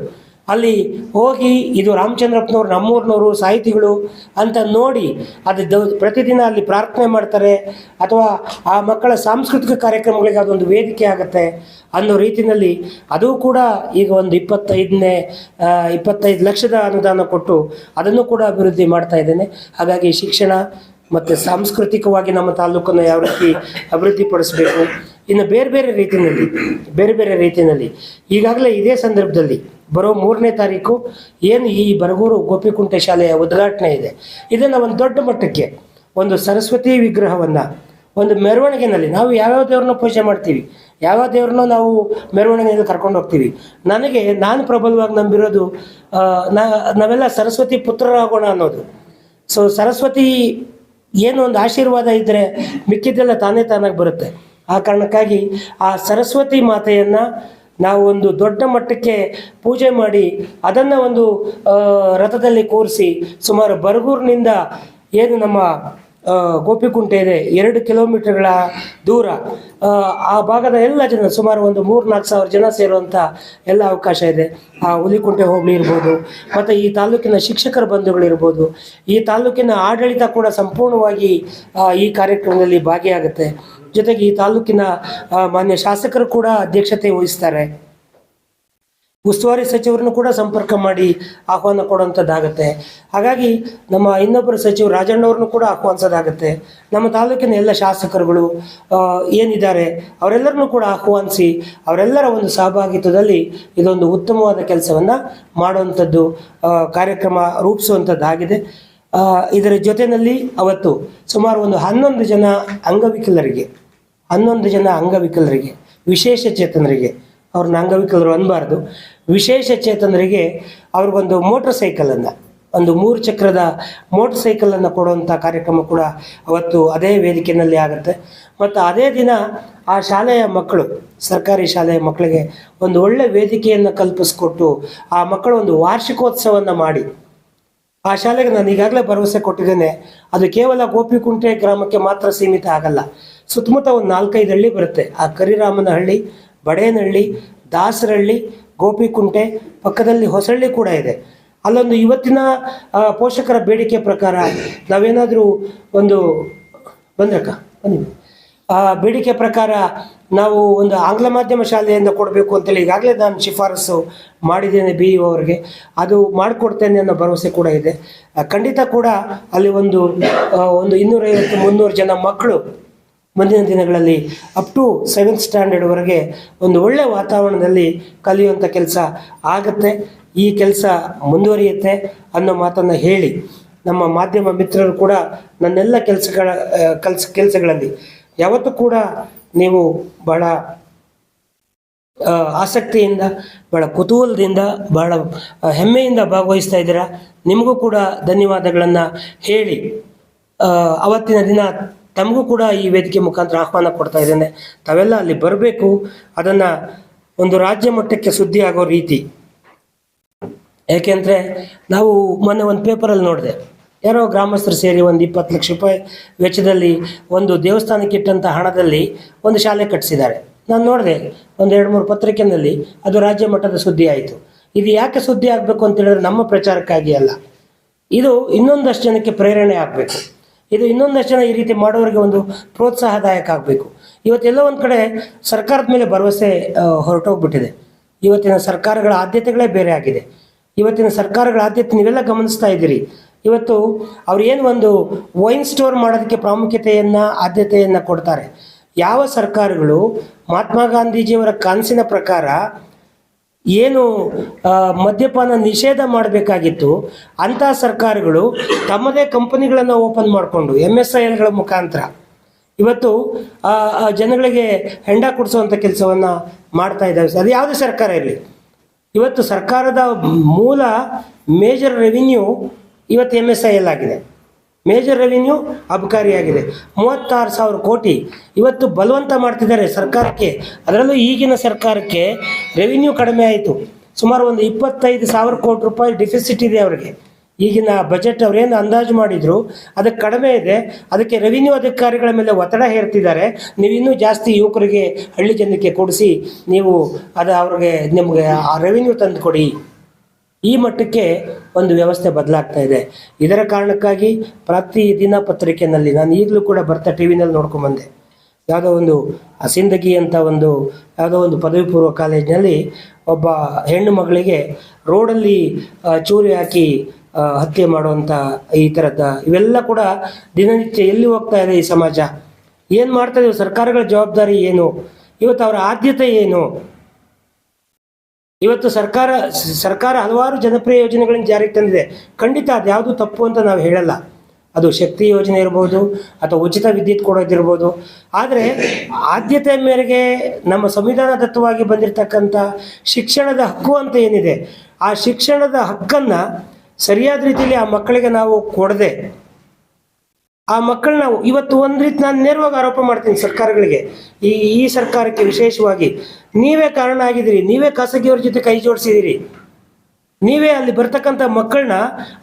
ಅಲ್ಲಿ ಹೋಗಿ ಇದು ರಾಮಚಂದ್ರಪ್ಪನವ್ರು ನಮ್ಮೂರಿನವರು ಸಾಹಿತಿಗಳು ಅಂತ ನೋಡಿ ಅದು ದ ಪ್ರತಿದಿನ ಅಲ್ಲಿ ಪ್ರಾರ್ಥನೆ ಮಾಡ್ತಾರೆ ಅಥವಾ ಆ ಮಕ್ಕಳ ಸಾಂಸ್ಕೃತಿಕ ಕಾರ್ಯಕ್ರಮಗಳಿಗೆ ಅದೊಂದು ವೇದಿಕೆ ಆಗುತ್ತೆ ಅನ್ನೋ ರೀತಿಯಲ್ಲಿ ಅದು ಕೂಡ ಈಗ ಒಂದು ಇಪ್ಪತ್ತೈದನೇ ಇಪ್ಪತ್ತೈದು ಲಕ್ಷದ ಅನುದಾನ ಕೊಟ್ಟು ಅದನ್ನು ಕೂಡ ಅಭಿವೃದ್ಧಿ ಮಾಡ್ತಾ ಇದ್ದೇನೆ. ಹಾಗಾಗಿ ಶಿಕ್ಷಣ ಮತ್ತು ಸಾಂಸ್ಕೃತಿಕವಾಗಿ ನಮ್ಮ ತಾಲೂಕನ್ನು ಯಾವ ರೀತಿ ಅಭಿವೃದ್ಧಿಪಡಿಸಬೇಕು ಇನ್ನು ಬೇರೆ ಬೇರೆ ರೀತಿಯಲ್ಲಿ, ಬೇರೆ ಬೇರೆ ರೀತಿಯಲ್ಲಿ, ಈಗಾಗಲೇ ಇದೇ ಸಂದರ್ಭದಲ್ಲಿ ಬರೋ ಮೂರನೇ ತಾರೀಕು ಏನು ಈ ಬರಗೂರು ಗೋಪಿಕುಂಟೆ ಶಾಲೆಯ ಉದ್ಘಾಟನೆ ಇದೆ. ಇದನ್ನು ಒಂದು ದೊಡ್ಡ ಮಟ್ಟಕ್ಕೆ ಒಂದು ಸರಸ್ವತಿ ವಿಗ್ರಹವನ್ನು, ಒಂದು ಮೆರವಣಿಗೆನಲ್ಲಿ ನಾವು ಯಾವ್ಯಾವ ದೇವ್ರನ್ನ ಪೂಜೆ ಮಾಡ್ತೀವಿ, ಯಾವ ದೇವ್ರನ್ನ ನಾವು ಮೆರವಣಿಗೆಯಿಂದ ಕರ್ಕೊಂಡು ಹೋಗ್ತೀವಿ. ನನಗೆ, ನಾನು ಪ್ರಬಲವಾಗಿ ನಂಬಿರೋದು ನಾವೆಲ್ಲ ಸರಸ್ವತಿ ಪುತ್ರರಾಗೋಣ ಅನ್ನೋದು. ಸೊ ಸರಸ್ವತಿ ಏನು ಒಂದು ಆಶೀರ್ವಾದ ಇದ್ದರೆ ಮಿಕ್ಕಿದ್ದೆಲ್ಲ ತಾನೇ ತಾನಾಗಿ ಬರುತ್ತೆ. ಆ ಕಾರಣಕ್ಕಾಗಿ ಆ ಸರಸ್ವತಿ ಮಾತೆಯನ್ನು ನಾವು ಒಂದು ದೊಡ್ಡ ಮಟ್ಟಕ್ಕೆ ಪೂಜೆ ಮಾಡಿ ಅದನ್ನು ಒಂದು ರಥದಲ್ಲಿ ಕೂರಿಸಿ ಸುಮಾರು ಬರಗೂರಿನಿಂದ ಏನು ನಮ್ಮ ಗೋಪಿಕುಂಟೆ ಇದೆ ಎರಡು ಕಿಲೋಮೀಟರ್ಗಳ ದೂರ ಆ, ಭಾಗದ ಎಲ್ಲ ಜನ ಸುಮಾರು ಒಂದು ಮೂರು ನಾಲ್ಕು ಸಾವಿರ ಜನ ಸೇರುವಂಥ ಎಲ್ಲ ಅವಕಾಶ ಇದೆ. ಆ ಹುಲಿಕುಂಟೆ ಹೋಬಳಿ ಇರ್ಬೋದು ಮತ್ತು ಈ ತಾಲೂಕಿನ ಶಿಕ್ಷಕರ ಬಂಧುಗಳಿರ್ಬೋದು ಈ ತಾಲೂಕಿನ ಆಡಳಿತ ಕೂಡ ಸಂಪೂರ್ಣವಾಗಿ ಈ ಕಾರ್ಯಕ್ರಮದಲ್ಲಿ ಭಾಗಿಯಾಗುತ್ತೆ. ಜೊತೆಗೆ ಈ ತಾಲೂಕಿನ ಮಾನ್ಯ ಶಾಸಕರು ಕೂಡ ಅಧ್ಯಕ್ಷತೆ ವಹಿಸ್ತಾರೆ. ಉಸ್ತುವಾರಿ ಸಚಿವರನ್ನು ಕೂಡ ಸಂಪರ್ಕ ಮಾಡಿ ಆಹ್ವಾನ ಕೊಡುವಂಥದ್ದಾಗತ್ತೆ ಹಾಗಾಗಿ ನಮ್ಮ ಇನ್ನೊಬ್ಬರು ಸಚಿವ ರಾಜಣ್ಣವ್ರನ್ನು ಕೂಡ ಆಹ್ವಾನಿಸೋದಾಗತ್ತೆ. ನಮ್ಮ ತಾಲೂಕಿನ ಎಲ್ಲ ಶಾಸಕರುಗಳು ಏನಿದ್ದಾರೆ, ಅವರೆಲ್ಲರನ್ನೂ ಕೂಡ ಆಹ್ವಾನಿಸಿ, ಅವರೆಲ್ಲರ ಒಂದು ಸಹಭಾಗಿತ್ವದಲ್ಲಿ ಇದೊಂದು ಉತ್ತಮವಾದ ಕೆಲಸವನ್ನು ಮಾಡುವಂಥದ್ದು ಕಾರ್ಯಕ್ರಮ ರೂಪಿಸುವಂಥದ್ದಾಗಿದೆ ಇದರ ಜೊತೆಯಲ್ಲಿ ಅವತ್ತು ಸುಮಾರು ಒಂದು ಹನ್ನೊಂದು ಜನ ಅಂಗವಿಕಲರಿಗೆ, ಹನ್ನೊಂದು ಜನ ಅಂಗವಿಕಲರಿಗೆ, ವಿಶೇಷ ಚೇತನರಿಗೆ, ಅವ್ರನ್ನ ಅಂಗವಿಕಲರು ಅನ್ನಬಾರ್ದು ವಿಶೇಷ ಚೇತನರಿಗೆ ಅವ್ರಿಗೊಂದು ಮೋಟ್ರ್ ಸೈಕಲನ್ನು, ಒಂದು ಮೂರು ಚಕ್ರದ ಮೋಟ್ರ್ ಸೈಕಲನ್ನು ಕೊಡುವಂಥ ಕಾರ್ಯಕ್ರಮ ಕೂಡ ಅವತ್ತು ಅದೇ ವೇದಿಕೆಯಲ್ಲಿ ಆಗುತ್ತೆ. ಮತ್ತು ಅದೇ ದಿನ ಆ ಶಾಲೆಯ ಮಕ್ಕಳು, ಸರ್ಕಾರಿ ಶಾಲೆಯ ಮಕ್ಕಳಿಗೆ ಒಂದು ಒಳ್ಳೆ ವೇದಿಕೆಯನ್ನು ಕಲ್ಪಿಸ್ಕೊಟ್ಟು ಆ ಮಕ್ಕಳು ಒಂದು ವಾರ್ಷಿಕೋತ್ಸವವನ್ನು ಮಾಡಿ ಆ ಶಾಲೆಗೆ ನಾನು ಈಗಾಗಲೇ ಭರವಸೆ ಕೊಟ್ಟಿದ್ದೇನೆ. ಅದು ಕೇವಲ ಗೋಪಿಕುಂಟೆ ಗ್ರಾಮಕ್ಕೆ ಮಾತ್ರ ಸೀಮಿತ ಆಗಲ್ಲ. ಸುತ್ತಮುತ್ತ ಒಂದು ನಾಲ್ಕೈದು ಹಳ್ಳಿ ಬರುತ್ತೆ. ಆ ಕರಿರಾಮನಹಳ್ಳಿ, ಬಡೇನಹಳ್ಳಿ, ದಾಸರಹಳ್ಳಿ, ಗೋಪಿಕುಂಟೆ, ಪಕ್ಕದಲ್ಲಿ ಹೊಸಳ್ಳಿ ಕೂಡ ಇದೆ. ಅಲ್ಲೊಂದು ಇವತ್ತಿನ ಪೋಷಕರ ಬೇಡಿಕೆ ಪ್ರಕಾರ ನಾವೇನಾದರೂ ಒಂದು, ಬಂದ್ರಕ್ಕ, ಬನ್ನಿ. ಆ, ಬೇಡಿಕೆ ಪ್ರಕಾರ ನಾವು ಒಂದು ಆಂಗ್ಲ ಮಾಧ್ಯಮ ಶಾಲೆಯಿಂದ ಕೊಡಬೇಕು ಅಂತೇಳಿ ಈಗಾಗಲೇ ನಾನು ಶಿಫಾರಸು ಮಾಡಿದ್ದೇನೆ ಬಿ ಇ ಅವರಿಗೆ. ಅದು ಮಾಡಿಕೊಡ್ತೇನೆ ಅನ್ನೋ ಭರವಸೆ ಕೂಡ ಇದೆ. ಖಂಡಿತ ಕೂಡ ಅಲ್ಲಿ ಒಂದು ಒಂದು ಇನ್ನೂರೈವತ್ತು ಮುನ್ನೂರು ಜನ ಮಕ್ಕಳು ಮುಂದಿನ ದಿನಗಳಲ್ಲಿ ಅಪ್ ಟು ಸೆವೆಂತ್ ಸ್ಟ್ಯಾಂಡರ್ಡ್ವರೆಗೆ ಒಂದು ಒಳ್ಳೆಯ ವಾತಾವರಣದಲ್ಲಿ ಕಲಿಯುವಂಥ ಕೆಲಸ ಆಗುತ್ತೆ. ಈ ಕೆಲಸ ಮುಂದುವರಿಯುತ್ತೆ ಅನ್ನೋ ಮಾತನ್ನು ಹೇಳಿ ನಮ್ಮ ಮಾಧ್ಯಮ ಮಿತ್ರರು ಕೂಡ ನನ್ನೆಲ್ಲ ಕೆಲಸಗಳ ಕೆಲಸ, ಕೆಲಸಗಳಲ್ಲಿ. ಯಾವತ್ತೂ ಕೂಡ ನೀವು ಬಹಳ ಆಸಕ್ತಿಯಿಂದ, ಬಹಳ ಕುತೂಹಲದಿಂದ, ಬಹಳ ಹೆಮ್ಮೆಯಿಂದ ಭಾಗವಹಿಸ್ತಾ ಇದ್ದೀರಾ? ನಿಮಗೂ ಕೂಡ ಧನ್ಯವಾದಗಳನ್ನು ಹೇಳಿ. ಅವತ್ತಿನ ದಿನ ತಮಗೂ ಕೂಡ ಈ ವೇದಿಕೆ ಮುಖಾಂತರ ಆಹ್ವಾನ ಕೊಡ್ತಾ ಇದ್ದೇನೆ. ತಾವೆಲ್ಲ ಅಲ್ಲಿ ಬರಬೇಕು. ಅದನ್ನು ಒಂದು ರಾಜ್ಯ ಮಟ್ಟಕ್ಕೆ ಸುದ್ದಿ ಆಗೋ ರೀತಿ. ಯಾಕೆಂದರೆ ನಾವು ಮೊನ್ನೆ ಒಂದು ಪೇಪರಲ್ಲಿ ನೋಡಿದೆ. ಯಾರೋ ಗ್ರಾಮಸ್ಥರು ಸೇರಿ ಒಂದು ಇಪ್ಪತ್ತು ಲಕ್ಷ ರೂಪಾಯಿ ವೆಚ್ಚದಲ್ಲಿ ಒಂದು ದೇವಸ್ಥಾನಕ್ಕೆ ಇಟ್ಟಂಥ ಹಣದಲ್ಲಿ ಒಂದು ಶಾಲೆ ಕಟ್ಟಿಸಿದ್ದಾರೆ. ನಾನು ನೋಡಿದೆ, ಒಂದು ಎರಡು ಮೂರು ಪತ್ರಿಕೆಯಲ್ಲಿ ಅದು ರಾಜ್ಯ ಮಟ್ಟದ ಸುದ್ದಿ ಆಯಿತು. ಇದು ಯಾಕೆ ಸುದ್ದಿ ಆಗಬೇಕು ಅಂತ ಹೇಳಿದ್ರೆ ನಮ್ಮ ಪ್ರಚಾರಕ್ಕಾಗಿ ಅಲ್ಲ. ಇದು ಇನ್ನೊಂದಷ್ಟು ಜನಕ್ಕೆ ಪ್ರೇರಣೆ ಆಗಬೇಕು. ಇದು ಇನ್ನೊಂದಷ್ಟು ಜನ ಈ ರೀತಿ ಮಾಡೋರಿಗೆ ಒಂದು ಪ್ರೋತ್ಸಾಹದಾಯಕ ಆಗಬೇಕು. ಇವತ್ತೆಲ್ಲೋ ಒಂದು ಕಡೆ ಸರ್ಕಾರದ ಮೇಲೆ ಭರವಸೆ ಹೊರಟೋಗ್ಬಿಟ್ಟಿದೆ. ಇವತ್ತಿನ ಸರ್ಕಾರಗಳ ಆದ್ಯತೆಗಳೇ ಬೇರೆ ಆಗಿದೆ. ಇವತ್ತಿನ ಸರ್ಕಾರಗಳ ಆದ್ಯತೆ ನೀವೆಲ್ಲ ಗಮನಿಸ್ತಾ ಇದ್ದೀರಿ. ಇವತ್ತು ಅವ್ರು ಏನು ಒಂದು ವೈನ್ ಸ್ಟೋರ್ ಮಾಡೋದಕ್ಕೆ ಪ್ರಾಮುಖ್ಯತೆಯನ್ನು, ಆದ್ಯತೆಯನ್ನು ಕೊಡ್ತಾರೆ. ಯಾವ ಸರ್ಕಾರಗಳು ಮಹಾತ್ಮ ಗಾಂಧೀಜಿಯವರ ಕನಸಿನ ಪ್ರಕಾರ ಏನು ಮದ್ಯಪಾನ ನಿಷೇಧ ಮಾಡಬೇಕಾಗಿತ್ತು, ಅಂಥ ಸರ್ಕಾರಗಳು ತಮ್ಮದೇ ಕಂಪನಿಗಳನ್ನು ಓಪನ್ ಮಾಡಿಕೊಂಡು ಎಂ ಎಸ್ ಐ ಎಲ್ಗಳ ಮುಖಾಂತರ ಇವತ್ತು ಜನಗಳಿಗೆ ಹೆಂಡ ಕೊಡಿಸುವಂಥ ಕೆಲಸವನ್ನು ಮಾಡ್ತಾ ಇದ್ದಾವೆ. ಅದು ಯಾವುದೇ ಸರ್ಕಾರ ಇರಲಿ. ಇವತ್ತು ಸರ್ಕಾರದ ಮೂಲ ಮೇಜರ್ ರೆವಿನ್ಯೂ ಇವತ್ತು ಎಂ ಎಸ್ ಐ ಎಲ್ ಆಗಿದೆ. ಮೇಜರ್ ರೆವಿನ್ಯೂ ಅಬಕಾರಿಯಾಗಿದೆ ಮೂವತ್ತಾರು ಸಾವಿರ ಕೋಟಿ ಇವತ್ತು ಬಲವಂತ ಮಾಡ್ತಿದ್ದಾರೆ ಸರ್ಕಾರಕ್ಕೆ. ಅದರಲ್ಲೂ ಈಗಿನ ಸರ್ಕಾರಕ್ಕೆ ರೆವಿನ್ಯೂ ಕಡಿಮೆ ಆಯಿತು. ಸುಮಾರು ಒಂದು ಇಪ್ಪತ್ತೈದು ಸಾವಿರ ಕೋಟಿ ರೂಪಾಯಿ ಡಿಫಿಸಿಟ್ ಇದೆ ಅವರಿಗೆ. ಈಗಿನ ಬಜೆಟ್ ಅವರೇನು ಅಂದಾಜು ಮಾಡಿದ್ರು, ಅದಕ್ಕೆ ಕಡಿಮೆ ಇದೆ. ಅದಕ್ಕೆ ರೆವಿನ್ಯೂ ಅಧಿಕಾರಿಗಳ ಮೇಲೆ ಒತ್ತಡ ಹೇರ್ತಿದ್ದಾರೆ. ನೀವು ಇನ್ನೂ ಜಾಸ್ತಿ ಯುವಕರಿಗೆ ಹಳ್ಳಿ ಜನಕ್ಕೆ ಕೊಡಿಸಿ, ನೀವು ಅದು ಅವ್ರಿಗೆ ನಿಮಗೆ ಆ ರೆವಿನ್ಯೂ ತಂದು ಕೊಡಿ. ಈ ಮಟ್ಟಕ್ಕೆ ಒಂದು ವ್ಯವಸ್ಥೆ ಬದಲಾಗ್ತಾ ಇದೆ. ಇದರ ಕಾರಣಕ್ಕಾಗಿ ಪ್ರತಿ ದಿನ ಪತ್ರಿಕೆಯಲ್ಲಿ ನಾನು ಈಗಲೂ ಕೂಡ ಬರ್ತಾ ಟಿ ವಿನಲ್ಲಿ ನೋಡ್ಕೊಂಬಂದೆ ಯಾವುದೋ ಒಂದು ಅಸಿಂದಗಿ ಅಂತ ಒಂದು, ಯಾವುದೋ ಒಂದು ಪದವಿ ಪೂರ್ವ ಕಾಲೇಜಿನಲ್ಲಿ ಒಬ್ಬ ಹೆಣ್ಣು ಮಗಳಿಗೆ ರೋಡಲ್ಲಿ ಚೂರಿ ಹಾಕಿ ಹತ್ಯೆ ಮಾಡುವಂಥ ಈ ಥರದ ಇವೆಲ್ಲ ಕೂಡ ದಿನನಿತ್ಯ ಎಲ್ಲಿ ಹೋಗ್ತಾ ಇದೆ ಈ ಸಮಾಜ? ಏನು ಮಾಡ್ತಾ ಇದೀವಿ ಸರ್ಕಾರಗಳ ಜವಾಬ್ದಾರಿ ಏನು? ಇವತ್ತು ಅವರ ಆದ್ಯತೆ ಏನು? ಇವತ್ತು ಸರ್ಕಾರ ಸರ್ಕಾರ ಹಲವಾರು ಜನಪ್ರಿಯ ಯೋಜನೆಗಳನ್ನು ಜಾರಿಗೆ ತಂದಿದೆ. ಖಂಡಿತ ಅದು ಯಾವುದು ತಪ್ಪು ಅಂತ ನಾವು ಹೇಳಲ್ಲ. ಅದು ಶಕ್ತಿ ಯೋಜನೆ ಇರ್ಬೋದು, ಅಥವಾ ಉಚಿತ ವಿದ್ಯುತ್ ಕೊಡೋದಿರ್ಬೋದು ಆದರೆ ಆದ್ಯತೆ ಮೇರೆಗೆ ನಮ್ಮ ಸಂವಿಧಾನದತ್ತವಾಗಿ ಬಂದಿರತಕ್ಕಂಥ ಶಿಕ್ಷಣದ ಹಕ್ಕು ಅಂತ ಏನಿದೆ, ಆ ಶಿಕ್ಷಣದ ಹಕ್ಕನ್ನು ಸರಿಯಾದ ರೀತಿಯಲ್ಲಿ ಆ ಮಕ್ಕಳಿಗೆ ನಾವು ಕೊಡದೆ ಆ ಮಕ್ಕಳನ್ನ ಇವತ್ತು ಒಂದು ರೀತಿ ನಾನು ನೇರವಾಗಿ ಆರೋಪ ಮಾಡ್ತೀನಿ ಸರ್ಕಾರಗಳಿಗೆ. ಈ ಈ ಸರ್ಕಾರಕ್ಕೆ ವಿಶೇಷವಾಗಿ ನೀವೇ ಕಾರಣ ಆಗಿದ್ದೀರಿ, ನೀವೇ ಖಾಸಗಿಯವ್ರ ಜೊತೆ ಕೈ ಜೋಡಿಸಿದಿರಿ ನೀವೇ ಅಲ್ಲಿ ಬರ್ತಕ್ಕಂಥ ಮಕ್ಕಳನ್ನ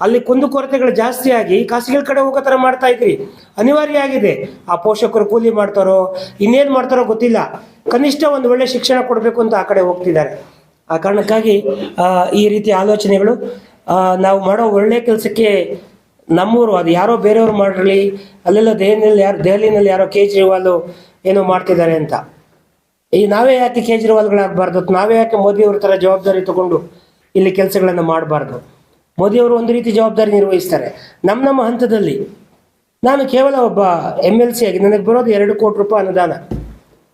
ಅಲ್ಲಿ ಕುಂದುಕೊರತೆಗಳು ಜಾಸ್ತಿ ಆಗಿ ಖಾಸಗಿ ಕಡೆ ಹೋಗೋ ಥರ ಮಾಡ್ತಾ ಇದ್ರಿ. ಅನಿವಾರ್ಯ ಆಗಿದೆ. ಆ ಪೋಷಕರು ಕೂಲಿ ಮಾಡ್ತಾರೋ, ಇನ್ನೇನು ಮಾಡ್ತಾರೋ ಗೊತ್ತಿಲ್ಲ. ಕನಿಷ್ಠ ಒಂದು ಒಳ್ಳೆ ಶಿಕ್ಷಣ ಕೊಡಬೇಕು ಅಂತ ಆ ಕಡೆ ಹೋಗ್ತಿದ್ದಾರೆ. ಆ ಕಾರಣಕ್ಕಾಗಿ ಈ ರೀತಿ ಆಲೋಚನೆಗಳು ನಾವು ಮಾಡೋ ಒಳ್ಳೆ ಕೆಲಸಕ್ಕೆ ನಮ್ಮೂರು ಅದು ಯಾರೋ ಬೇರೆಯವರು ಮಾಡಿರಲಿ ಅಲ್ಲೆಲ್ಲ ದೆಹಲಿನಲ್ಲಿ ಯಾರು, ದೆಹಲಿನಲ್ಲಿ ಯಾರೋ ಕೇಜ್ರಿವಾಲ್ ಏನೋ ಮಾಡ್ತಿದ್ದಾರೆ ಅಂತ. ಈ ನಾವೇ ಯಾಕೆ ಕೇಜ್ರಿವಾಲ್ಗಳಾಗಬಾರ್ದು? ನಾವೇ ಯಾಕೆ ಮೋದಿಯವ್ರ ಥರ ಜವಾಬ್ದಾರಿ ತಗೊಂಡು ಇಲ್ಲಿ ಕೆಲಸಗಳನ್ನು ಮಾಡಬಾರ್ದು? ಮೋದಿಯವರು ಒಂದು ರೀತಿ ಜವಾಬ್ದಾರಿ ನಿರ್ವಹಿಸ್ತಾರೆ. ನಮ್ಮ ನಮ್ಮ ಹಂತದಲ್ಲಿ ನಾನು ಕೇವಲ ಒಬ್ಬ ಎಂ ಎಲ್ ಸಿ ಆಗಿ, ನನಗೆ ಬರೋದು ಎರಡು ಕೋಟಿ ರೂಪಾಯಿ ಅನುದಾನ.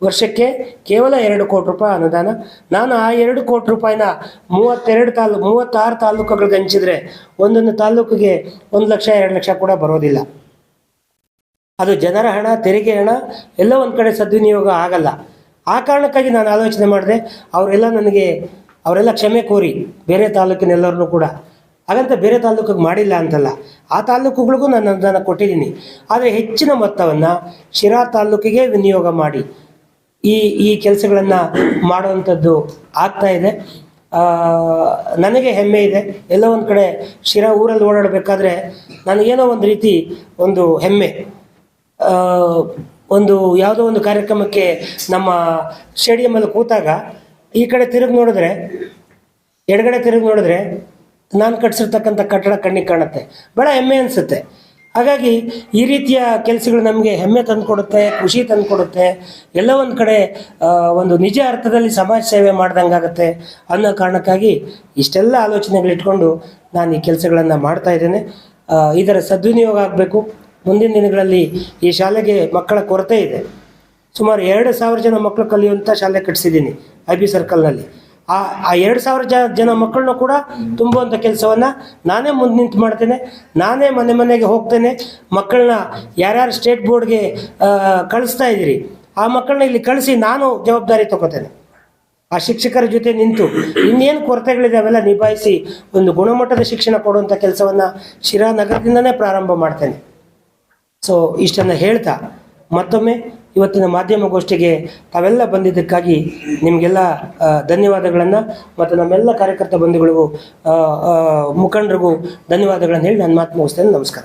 ವರ್ಷಕ್ಕೆ ಕೇವಲ ಎರಡು ಕೋಟಿ ರೂಪಾಯಿ ಅನುದಾನ. ನಾನು ಆ ಎರಡು ಕೋಟಿ ರೂಪಾಯಿನ ಮೂವತ್ತೆರಡು ತಾಲೂಕು ಮೂವತ್ತಾರು ತಾಲೂಕುಗಳಿಗೆ ಹಂಚಿದ್ರೆ ಒಂದೊಂದು ತಾಲೂಕಿಗೆ ಒಂದು ಲಕ್ಷ, ಎರಡು ಲಕ್ಷ ಕೂಡ ಬರೋದಿಲ್ಲ. ಅದು ಜನರ ಹಣ, ತೆರಿಗೆ ಹಣ, ಎಲ್ಲ ಒಂದು ಕಡೆ ಸದ್ವಿನಿಯೋಗ ಆಗಲ್ಲ. ಆ ಕಾರಣಕ್ಕಾಗಿ ನಾನು ಆಲೋಚನೆ ಮಾಡಿದೆ, ಅವರೆಲ್ಲ ನನಗೆ, ಅವರೆಲ್ಲ ಕ್ಷಮೆ ಕೋರಿ ಬೇರೆ ತಾಲೂಕಿನೆಲ್ಲರನ್ನೂ ಕೂಡ. ಹಾಗಂತ ಬೇರೆ ತಾಲೂಕಿಗೆ ಮಾಡಿಲ್ಲ ಅಂತಲ್ಲ, ಆ ತಾಲೂಕುಗಳಿಗೂ ನಾನು ಅನುದಾನ ಕೊಟ್ಟಿದ್ದೀನಿ. ಆದರೆ ಹೆಚ್ಚಿನ ಮೊತ್ತವನ್ನು ಶಿರಾ ತಾಲೂಕಿಗೆ ವಿನಿಯೋಗ ಮಾಡಿ. ಈ ಈ ಕೆಲಸಗಳನ್ನು ಮಾಡುವಂಥದ್ದು ಆಗ್ತಾ ಇದೆ. ನನಗೆ ಹೆಮ್ಮೆ ಇದೆ. ಎಲ್ಲ ಒಂದು ಕಡೆ ಶಿರಾ ಊರಲ್ಲಿ ಓಡಾಡಬೇಕಾದ್ರೆ ನನಗೇನೋ ಒಂದು ರೀತಿ ಒಂದು ಹೆಮ್ಮೆ. ಒಂದು ಯಾವುದೋ ಒಂದು ಕಾರ್ಯಕ್ರಮಕ್ಕೆ ನಮ್ಮ ಸ್ಟೇಡಿಯಮಲ್ಲಿ ಕೂತಾಗ ಈ ಕಡೆ ತಿರುಗಿ ನೋಡಿದ್ರೆ, ಎಡಗಡೆ ತಿರುಗಿ ನೋಡಿದ್ರೆ ನಾನು ಕಟ್ಸಿರ್ತಕ್ಕಂಥ ಕಟ್ಟಡ ಕಣ್ಣಿಗೆ ಕಾಣುತ್ತೆ. ಭಾಳ ಹೆಮ್ಮೆ ಅನಿಸುತ್ತೆ. ಹಾಗಾಗಿ ಈ ರೀತಿಯ ಕೆಲಸಗಳು ನಮಗೆ ಹೆಮ್ಮೆ ತಂದುಕೊಡುತ್ತೆ, ಖುಷಿ ತಂದುಕೊಡುತ್ತೆ. ಎಲ್ಲ ಒಂದು ಕಡೆ ಒಂದು ನಿಜ ಅರ್ಥದಲ್ಲಿ ಸಮಾಜ ಸೇವೆ ಮಾಡ್ದಂಗಾಗತ್ತೆ ಅನ್ನೋ ಕಾರಣಕ್ಕಾಗಿ ಇಷ್ಟೆಲ್ಲ ಆಲೋಚನೆಗಳಿಟ್ಕೊಂಡು ನಾನು ಈ ಕೆಲಸಗಳನ್ನು ಮಾಡ್ತಾ ಇದ್ದೇನೆ. ಇದರ ಸದ್ವಿನಿಯೋಗ ಆಗಬೇಕು. ಮುಂದಿನ ದಿನಗಳಲ್ಲಿ ಈ ಶಾಲೆಗೆ ಮಕ್ಕಳ ಕೊರತೆ ಇದೆ. ಸುಮಾರು ಎರಡು ಸಾವಿರ ಜನ ಮಕ್ಕಳು ಕಲಿಯುವಂಥ ಶಾಲೆ ಕಟ್ಟಿಸಿದ್ದೀನಿ ಐ ಬಿ ಸರ್ಕಲ್ನಲ್ಲಿ. ಆ ಆ ಎರಡು ಸಾವಿರ ಜ, ಜನ ಮಕ್ಕಳನ್ನ ಕೂಡ ತುಂಬುವಂಥ ಕೆಲಸವನ್ನು ನಾನೇ ಮುಂದೆ ನಿಂತು ಮಾಡ್ತೇನೆ. ನಾನೇ ಮನೆ ಮನೆಗೆ ಹೋಗ್ತೇನೆ. ಮಕ್ಕಳನ್ನ ಯಾರ್ಯಾರು ಸ್ಟೇಟ್ ಬೋರ್ಡ್ಗೆ ಕಳಿಸ್ತಾ ಇದ್ದೀರಿ, ಆ ಮಕ್ಕಳನ್ನ ಇಲ್ಲಿ ಕಳಿಸಿ ನಾನು ಜವಾಬ್ದಾರಿ ತಗೋತೇನೆ. ಆ ಶಿಕ್ಷಕರ ಜೊತೆ ನಿಂತು ಇನ್ನೇನು ಕೊರತೆಗಳಿದೆ ಅವೆಲ್ಲ ನಿಭಾಯಿಸಿ ಒಂದು ಗುಣಮಟ್ಟದ ಶಿಕ್ಷಣ ಕೊಡುವಂಥ ಕೆಲಸವನ್ನು ಶಿರಾ ನಗರದಿಂದನೇ ಪ್ರಾರಂಭ ಮಾಡ್ತೇನೆ. ಸೊ ಇಷ್ಟನ್ನು ಹೇಳ್ತಾ ಮತ್ತೊಮ್ಮೆ ಇವತ್ತಿನ ಮಾಧ್ಯಮ ಗೋಷ್ಠಿಗೆ ತಾವೆಲ್ಲ ಬಂದಿದ್ದಕ್ಕಾಗಿ ನಿಮಗೆಲ್ಲ ಧನ್ಯವಾದಗಳನ್ನು ಮತ್ತು ನಮ್ಮೆಲ್ಲ ಕಾರ್ಯಕರ್ತ ಬಂಧುಗಳಿಗೂ ಮುಖಂಡರಿಗೂ ಧನ್ಯವಾದಗಳನ್ನು ಹೇಳಿ ನಾನು ಮಾತು ಮುಗಿಸ್ತೇನೆ. ನಮಸ್ಕಾರ.